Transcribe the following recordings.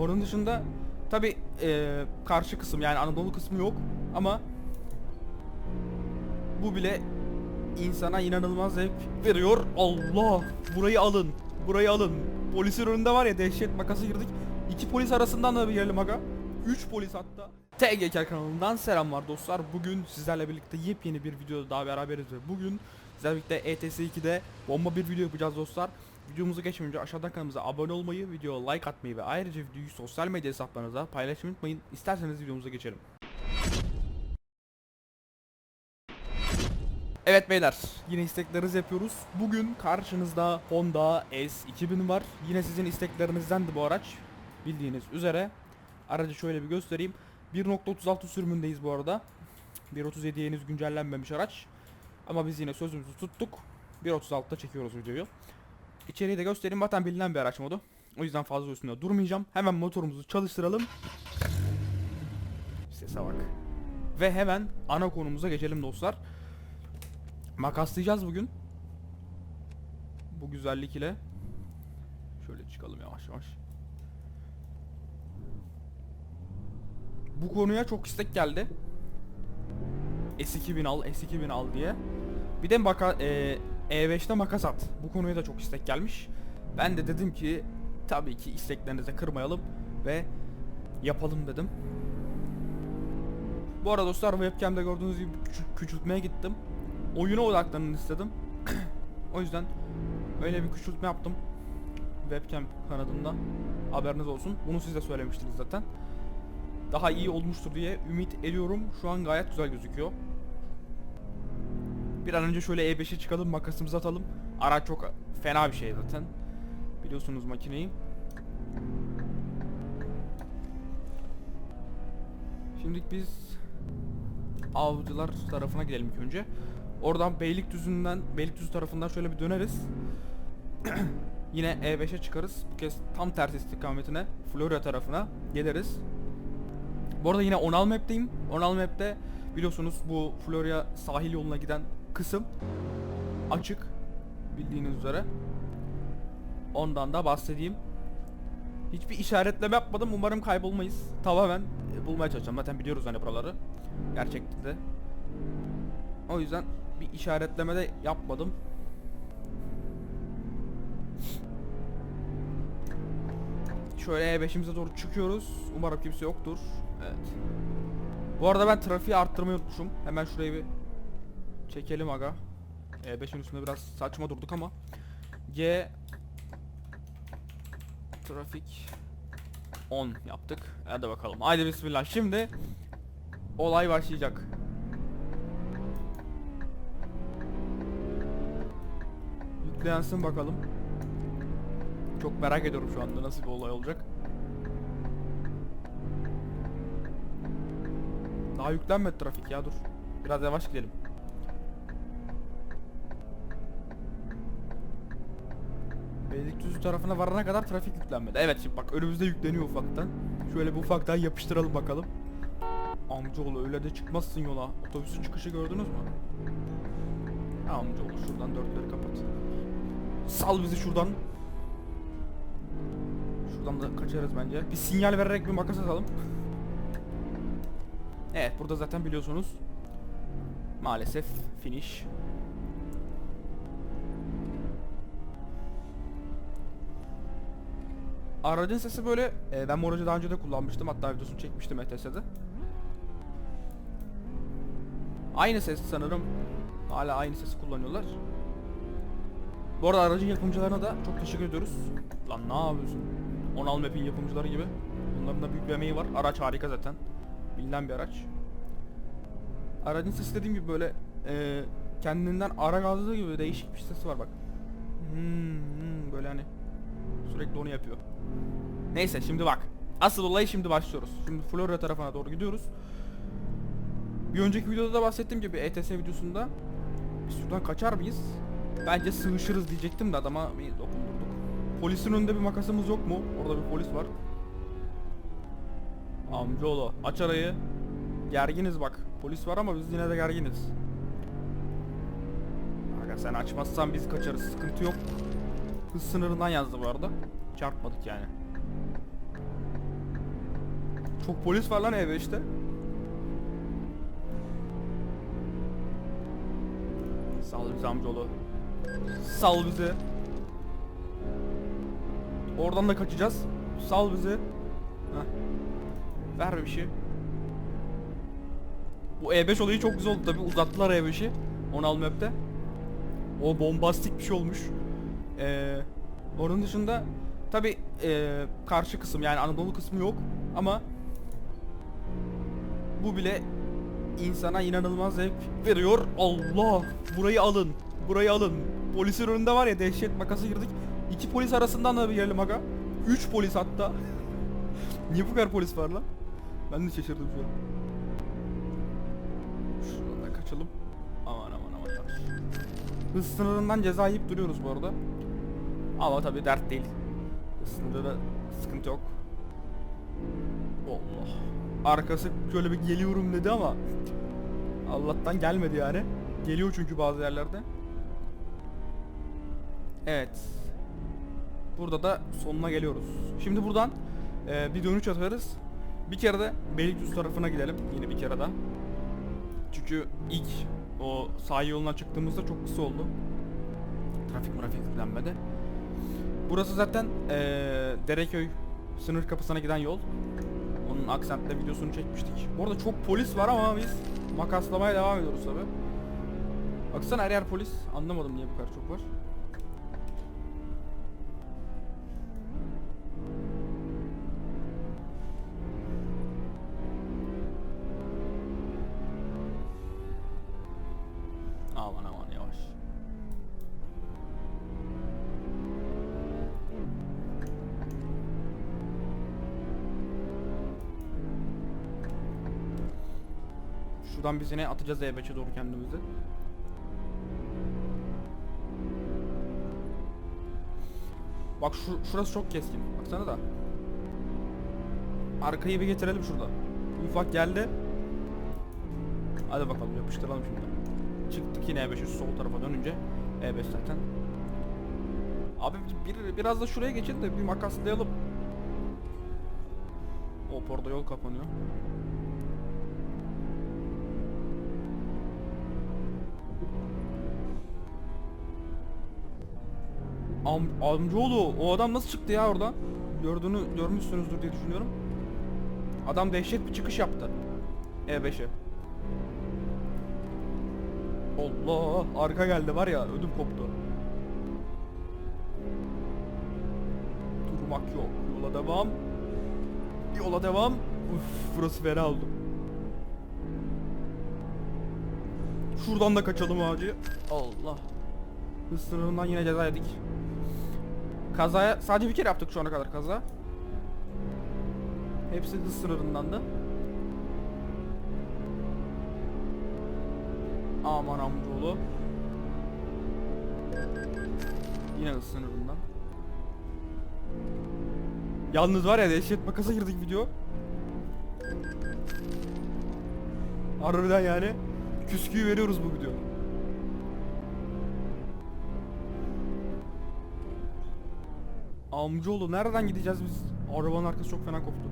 Onun dışında tabi karşı kısım yani Anadolu kısmı yok ama bu bile insana inanılmaz zevk veriyor. Allah! Burayı alın. Burayı alın. Polisin önünde var ya dehşet makası girdik. İki polis arasından da bir gelelim aga. Üç polis hatta. TGK kanalından selamlar dostlar. Bugün sizlerle birlikte yepyeni bir videoda daha beraberiz ve bugün sizlerle birlikte ETS 2'de bomba bir video yapacağız dostlar. Videomuzu geçmeden önce aşağıdan kanalımıza abone olmayı, videoya like atmayı ve ayrıca videoyu sosyal medya hesaplarınıza paylaşmayı unutmayın. İsterseniz videomuza geçelim. Evet beyler yine isteklerinizi yapıyoruz. Bugün karşınızda Honda S2000 var. Yine sizin isteklerinizdendi bu araç. Bildiğiniz üzere. Aracı şöyle bir göstereyim. 1.36 sürümündeyiz bu arada. 1.37'ye henüz güncellenmemiş araç. Ama biz yine sözümüzü tuttuk. 1.36'da çekiyoruz videoyu. İçeriği de göstereyim. Zaten bilinen bir araç modu. O yüzden fazla üstünde durmayacağım. Hemen motorumuzu çalıştıralım. Sese bak. Ve hemen ana konumuza geçelim dostlar. Makaslayacağız bugün. Bu güzellik ile. Şöyle çıkalım yavaş yavaş. Bu konuya çok istek geldi. S2000 al, S2000 al diye. Bir de maka, e, E5'te makas at. Bu konuya da çok istek gelmiş. Ben de dedim ki tabii ki isteklerinizi kırmayalım ve yapalım dedim. Bu arada dostlar webcam'de gördüğünüz gibi küçük, küçültmeye gittim. Oyuna odaklanın istedim. o yüzden öyle bir küçültme yaptım. Webcam kanadında. Haberiniz olsun. Bunu siz de söylemiştiniz zaten. Daha iyi olmuştur diye ümit ediyorum. Şu an gayet güzel gözüküyor. Bir an önce şöyle E5'e çıkalım, makasımızı atalım. Araç çok fena bir şey zaten. Biliyorsunuz makineyi. Şimdi biz avcılar tarafına gidelim ilk önce. Oradan Beylikdüzü'nden, Beylikdüzü tarafından şöyle bir döneriz. Yine E5'e çıkarız. Bu kez tam tersi istikametine, Florya tarafına geliriz. Bu arada yine Onal Map'teyim. Onal Map'te biliyorsunuz bu Florya sahil yoluna giden kısım açık bildiğiniz üzere. Ondan da bahsedeyim. Hiçbir işaretleme yapmadım. Umarım kaybolmayız. Tamamen e, bulmaya çalışacağım. Zaten biliyoruz hani buraları. Gerçekten de. O yüzden bir işaretleme de yapmadım. Şöyle E5'imize doğru çıkıyoruz. Umarım kimse yoktur. Evet. Bu arada ben trafiği arttırmayı unutmuşum. Hemen şurayı bir çekelim aga. E5'in üstünde biraz saçma durduk ama. G Trafik 10 yaptık. Hadi bakalım. Haydi bismillah. Şimdi olay başlayacak. Yüklensin bakalım. Çok merak ediyorum şu anda nasıl bir olay olacak. Daha yüklenmedi trafik ya dur. Biraz yavaş gidelim. Beylikdüzü tarafına varana kadar trafik yüklenmedi. Evet şimdi bak önümüzde yükleniyor ufaktan. Şöyle bir ufaktan yapıştıralım bakalım. Amcaoğlu öyle de çıkmazsın yola. Otobüsün çıkışı gördünüz mü? Amcaoğlu şuradan dörtleri kapat. Sal bizi şuradan. Şuradan da kaçarız bence. Bir sinyal vererek bir makas atalım. Evet burada zaten biliyorsunuz. Maalesef finish. Aracın sesi böyle e, ben bu aracı daha önce de kullanmıştım hatta videosunu çekmiştim ETS'de. Aynı ses sanırım. Hala aynı sesi kullanıyorlar. Bu arada aracın yapımcılarına da çok teşekkür ediyoruz. Lan ne yapıyorsun? Onal Map'in yapımcıları gibi. Bunların da büyük bir emeği var. Araç harika zaten. Bilinen bir araç. Aracın sesi dediğim gibi böyle e, kendinden ara gazlı gibi değişik bir sesi var bak. Hmm, hmm, böyle hani sürekli onu yapıyor. Neyse şimdi bak. Asıl olay şimdi başlıyoruz. Şimdi Florya tarafına doğru gidiyoruz. Bir önceki videoda da bahsettiğim gibi ETS videosunda biz şuradan kaçar mıyız? Bence sığışırız diyecektim de adama bir dokundurduk. Polisin önünde bir makasımız yok mu? Orada bir polis var. Amcaoğlu aç arayı. Gerginiz bak. Polis var ama biz yine de gerginiz. Aga sen açmazsan biz kaçarız. Sıkıntı yok. Hız sınırından yazdı bu arada. Çarpmadık yani. Çok polis var lan E5'te. Sal bizi amcaoğlu. Sal bizi. Oradan da kaçacağız. Sal bizi. Heh. Ver bir şey. Bu E5 olayı çok güzel oldu tabi uzattılar E5'i. Onal map'te. O bombastik bir şey olmuş. Ee, onun dışında tabi karşı kısım yani Anadolu kısmı yok ama bu bile insana inanılmaz zevk veriyor. Allah! Burayı alın. Burayı alın. Polisin önünde var ya dehşet makası girdik. İki polis arasından da bir gelelim aga. Üç polis hatta. Niye bu kadar polis var lan? Ben de şaşırdım şu an. Şuradan da kaçalım. Aman aman aman. Hız sınırından ceza yiyip duruyoruz bu arada. Ama tabi dert değil. Hız sınırında sıkıntı yok. Allah. Arkası şöyle bir geliyorum dedi ama Allah'tan gelmedi yani. Geliyor çünkü bazı yerlerde. Evet. Burada da sonuna geliyoruz. Şimdi buradan e, bir dönüş atarız. Bir kere de Beylikdüzü tarafına gidelim. Yine bir kere daha. Çünkü ilk o sahil yoluna çıktığımızda çok kısa oldu. Trafik trafik yüklenmedi. Burası zaten e, Dereköy sınır kapısına giden yol. Onun aksentle videosunu çekmiştik. Bu arada çok polis var ama biz makaslamaya devam ediyoruz tabi. Baksana her yer polis. Anlamadım niye bu kadar çok var. Şuradan biz yine atacağız E5'e doğru kendimizi. Bak şu, şurası çok keskin. Baksana da. Arkayı bir getirelim şurada. Ufak geldi. Hadi bakalım yapıştıralım şimdi. Çıktık yine E5'e sol tarafa dönünce. E5 zaten. Abi bir, biraz da şuraya geçin de bir makaslayalım. Hop orada yol kapanıyor. Am amcaoğlu o adam nasıl çıktı ya oradan? Gördüğünü görmüşsünüzdür diye düşünüyorum. Adam dehşet bir çıkış yaptı. E5'e. Allah arka geldi var ya ödüm koptu. Durmak yok. Yola devam. Yola devam. Uf burası fena oldu. Şuradan da kaçalım ağacı. Allah. Hız sınırından yine ceza yedik. Kazaya sadece bir kere yaptık şu ana kadar kaza. Hepsi hız sınırındandı. Aman amcaoğlu. Yine hız sınırından. Yalnız var ya dehşet makasa girdik video. Harbiden yani küsküyü veriyoruz bu video. Amcaoğlu nereden gideceğiz biz? Arabanın arkası çok fena koptu.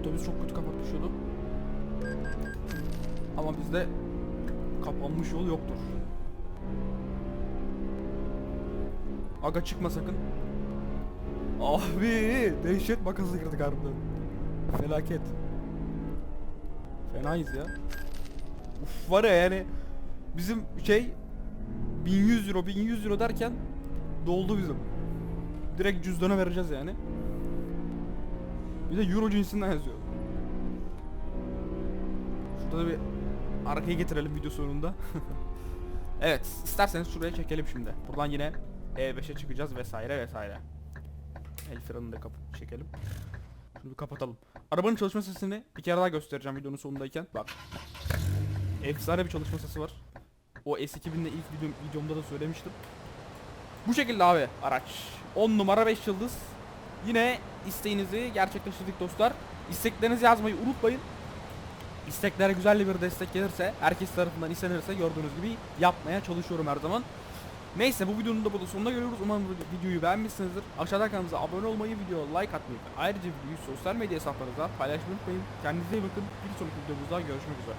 Otobüs çok kötü kapatmış yolu. Ama bizde kapanmış yol yoktur. Aga çıkma sakın. Abi dehşet makası girdik harbiden. Felaket. Fenayız ya. Uf var ya yani bizim şey 1100 euro 1100 euro derken doldu bizim. Direkt cüzdana vereceğiz yani. Bir de euro cinsinden yazıyor. Şurada da bir arkayı getirelim video sonunda. evet, isterseniz şuraya çekelim şimdi. Buradan yine E5'e çıkacağız vesaire vesaire. El frenini de kapı çekelim. Şunu bir kapatalım. Arabanın çalışma sesini bir kere daha göstereceğim videonun sonundayken. Bak. Efsane bir çalışma sesi var. O S2000'de ilk videom, videomda da söylemiştim. Bu şekilde abi araç. 10 numara 5 yıldız. Yine isteğinizi gerçekleştirdik dostlar. İsteklerinizi yazmayı unutmayın. İsteklere güzel bir destek gelirse, herkes tarafından istenirse gördüğünüz gibi yapmaya çalışıyorum her zaman. Neyse bu videonun da burada sonuna geliyoruz. Umarım videoyu beğenmişsinizdir. Aşağıdan kanalımıza abone olmayı, videoya like atmayı ayrıca videoyu sosyal medya hesaplarınızda paylaşmayı unutmayın. Kendinize iyi bakın. Bir sonraki videomuzda görüşmek üzere.